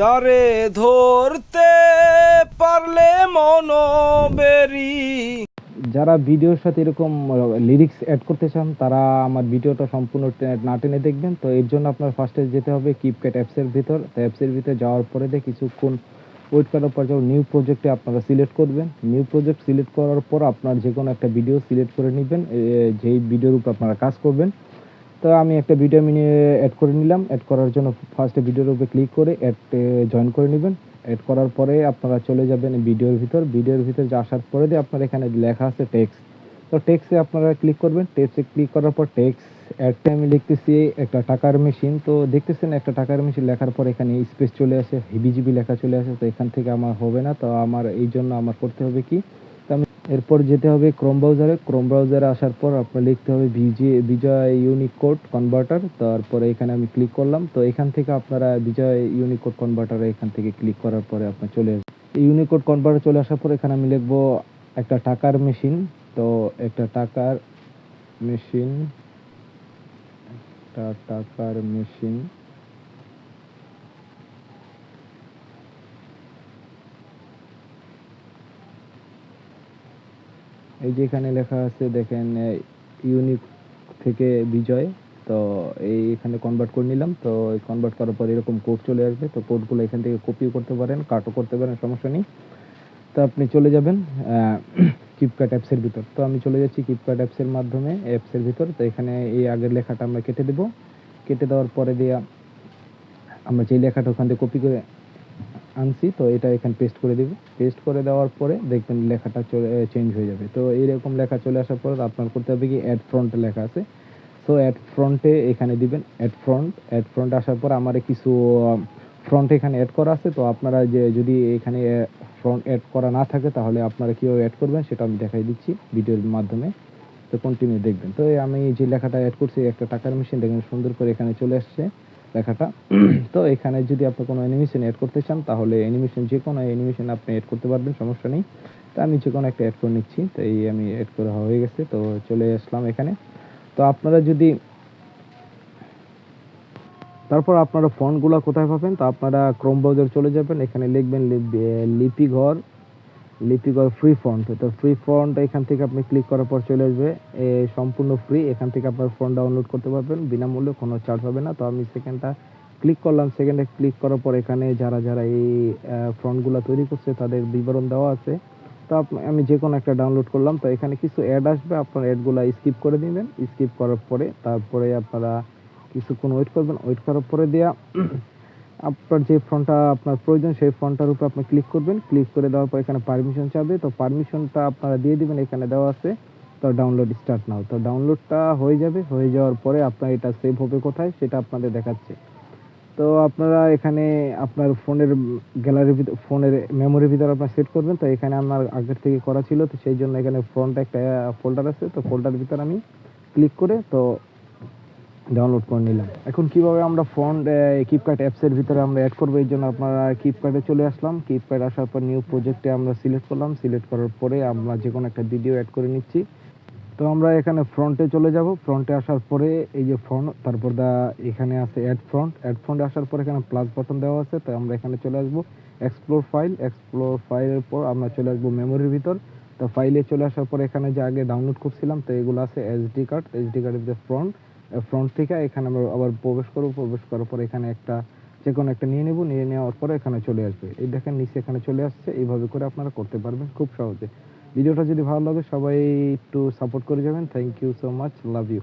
তারে ধরতে পারলে মনোবেরি। যারা ভিডিওর সাথে এরকম লিরিক্স অ্যাড করতে চান, তারা আমার ভিডিওটা সম্পূর্ণ না টেনে দেখবেন। তো এর জন্য আপনার ফার্স্টে যেতে হবে কিপক্যাট অ্যাপসের ভিতর। তো অ্যাপসের ভিতর যাওয়ার পরে দিয়ে কিছুক্ষণ ওয়েট করার পর যখন নিউ প্রজেক্টে আপনারা সিলেক্ট করবেন। নিউ প্রজেক্ট সিলেক্ট করার পর আপনার যে কোনো একটা ভিডিও সিলেক্ট করে নেবেন। যেই ভিডিওর উপর আপনারা কাজ করবেন। তো আমি একটা ভিডিও আমি অ্যাড করে নিলাম। অ্যাড করার জন্য ফার্স্টে ভিডিওর উপরে ক্লিক করে অ্যাড জয়েন করে নেবেন। অ্যাড করার পরে আপনারা চলে যাবেন ভিডিওর ভিতর। ভিডিওর ভিতর যে আসার পরে দিয়ে আপনার এখানে লেখা আছে টেক্সট তো টেক্সটে আপনারা ক্লিক করবেন। টেক্সটে ক্লিক করার পর টেক্সট একটা আমি লিখতেছি একটা টাকার মেশিন তো দেখতেছেন একটা টাকার মেশিন লেখার পর এখানে স্পেস চলে আসে। হিবিজিবি লেখা চলে আসে। তো এখান থেকে আমার হবে না। তো আমার, এই জন্য আমার করতে হবে কি? এরপর যেতে হবে ক্রোম ব্রাউজারে ক্রোম ব্রাউজারে আসার পর আপনার লিখতে হবে বিজে বিজয় ইউনিক কোড কনভার্টার তারপরে এখানে আমি ক্লিক করলাম। তো এখান থেকে আপনারা বিজয় ইউনিক কোড কনভার্টারে এখান থেকে ক্লিক করার পরে আপনার চলে আসবে। ইউনিক কোড কনভার্টার চলে আসার পর এখানে আমি লিখব একটা টাকার মেশিন তো একটা টাকার মেশিন একটা টাকার মেশিন এই যে এখানে লেখা আছে, দেখেন ইউনিক থেকে বিজয়। তো এই এখানে কনভার্ট করে নিলাম। তো কনভার্ট করার পর এরকম কোড চলে আসবে। তো কোডগুলো এখান থেকে কপিও করতে পারেন কাটও করতে পারেন, সমস্যা নেই। তো আপনি চলে যাবেন কিপকাট অ্যাপসের ভিতর। তো আমি চলে যাচ্ছি কিপকাট অ্যাপসের মাধ্যমে অ্যাপসের ভিতর। তো এখানে এই আগের লেখাটা আমরা কেটে দেব। কেটে দেওয়ার পরে দিয়ে, আমরা যে লেখাটা ওখান থেকে কপি করে আনছি, তো এটা এখানে পেস্ট করে দিব। পেস্ট করে দেওয়ার পরে দেখবেন লেখাটা চলে চেঞ্জ হয়ে যাবে। তো এইরকম লেখা চলে আসার পর আপনার করতে হবে কি অ্যাড ফ্রন্টে লেখা আছে। তো অ্যাড ফ্রন্টে এখানে দিবেন অ্যাড ফ্রন্ট অ্যাড ফ্রন্ট আসার পর আমার কিছু ফ্রন্ট এখানে অ্যাড করা আছে। তো আপনারা যে, যদি এখানে ফ্রন্ট অ্যাড করা না থাকে, তাহলে আপনারা কীভাবে অ্যাড করবেন সেটা আমি দেখাই দিচ্ছি ভিডিওর মাধ্যমে। তো কন্টিনিউ দেখবেন। তো আমি যে লেখাটা অ্যাড করছি, একটা টাকার মেশিন দেখবেন সুন্দর করে এখানে চলে আসছে। লেখাটা। তো এখানে যদি আপনি কোনো অ্যানিমেশন অ্যাড করতে চান তাহলে অ্যানিমেশন যে কোনো অ্যানিমেশন আপনি অ্যাড করতে পারবেন সমস্যা নেই। তো আমি যে কোনো একটা অ্যাড করে নিচ্ছি তো এই আমি অ্যাড করা হয়ে গেছে তো চলে আসলাম এখানে। তো আপনারা যদি তারপর আপনারা ফন্টগুলো কোথায় পাবেন? তো আপনারা ক্রোম ব্রাউজার চলে যাবেন এখানে লিখবেন লিপি ঘর লিপি ঘর ফ্রি ফন্ট তো ফ্রি ফন্ট এখান থেকে আপনি ক্লিক করার পর চলে আসবে। এ, সম্পূর্ণ ফ্রি এখান থেকে আপনার ফন্ট ডাউনলোড করতে পারবেন। বিনামূল্যে কোনো চার্জ হবে না। তো আমি সেকেন্ডটা ক্লিক করলাম। সেকেন্ডে ক্লিক করার পর এখানে যারা যারা এই ফ্রন্টগুলো তৈরি করছে তাদের বিবরণ দেওয়া আছে। তো আমি যে কোনো একটা ডাউনলোড করলাম। তো এখানে কিছু অ্যাড আসবে। আপনার অ্যাডগুলো স্কিপ করে দিবেন। স্কিপ করার পরে তারপরে আপনারা কিছুক্ষণ ওয়েট করবেন। ওয়েট করার পরে দেয়া আপনার যে ফোনটা আপনার প্রয়োজন, সেই ফোনটার উপর আপনি ক্লিক করবেন। ক্লিক করে দেওয়ার পর এখানে পারমিশন চাবে। তো পারমিশনটা আপনারা দিয়ে দিবেন, এখানে দেওয়া আছে। তো ডাউনলোড স্টার্ট নাও তো ডাউনলোডটা হয়ে যাবে। হয়ে যাওয়ার পরে আপনার এটা সেভ হবে কোথায়, সেটা আপনাদের দেখাচ্ছে। তো আপনারা এখানে আপনার ফোনের গ্যালারির ভিতর ফোনের মেমোরির ভিতরে আপনার সেট করবেন। তো এখানে আমার আগের থেকে করা ছিল। তো সেই জন্য এখানে ফ্রন্ট একটা ফোল্ডার আছে। তো ফোল্ডারের ভিতর আমি ক্লিক করে, তো ডাউনলোড করে নিলাম। এখন কীভাবে আমরা ফন্ট কিপকার্ট অ্যাপসের ভিতরে আমরা অ্যাড করব, এই জন্য আপনারা কিপকার্টে চলে আসলাম। কিপকার্ট আসার পর নিউ প্রজেক্টে আমরা সিলেক্ট করলাম। সিলেক্ট করার পরে আমরা যে কোনো একটা ভিডিও অ্যাড করে নিচ্ছি। তো আমরা এখানে ফ্রন্টে চলে যাব। ফ্রন্টে আসার পরে এই যে ফ্রন্ট তারপর দা এখানে আছে অ্যাড ফ্রন্ট অ্যাড ফ্রন্টে আসার পর এখানে প্লাস বাটন দেওয়া আছে। তো আমরা এখানে চলে আসব। এক্সপ্লোর ফাইল এক্সপ্লোর ফাইলের পর আমরা চলে আসব মেমোরির ভিতর। তো ফাইলে চলে আসার পর এখানে যে আগে ডাউনলোড করছিলাম, তো এগুলো আছে এসডি কার্ড এসডি কার্ডের যে ফ্রন্ট ফ্রন্ট থেকে এখানে আমরা আবার প্রবেশ করব, প্রবেশ করার পর এখানে একটা যে কোনো একটা নিয়ে নেব, নিয়ে নেওয়ার পরে এখানে চলে আসবে। এই দেখেন নিচে এখানে চলে আসছে, এইভাবে করে আপনারা করতে পারবেন খুব সহজে। ভিডিওটা যদি ভালো লাগে, সবাই একটু সাপোর্ট করে যাবেন। Thank you so much love you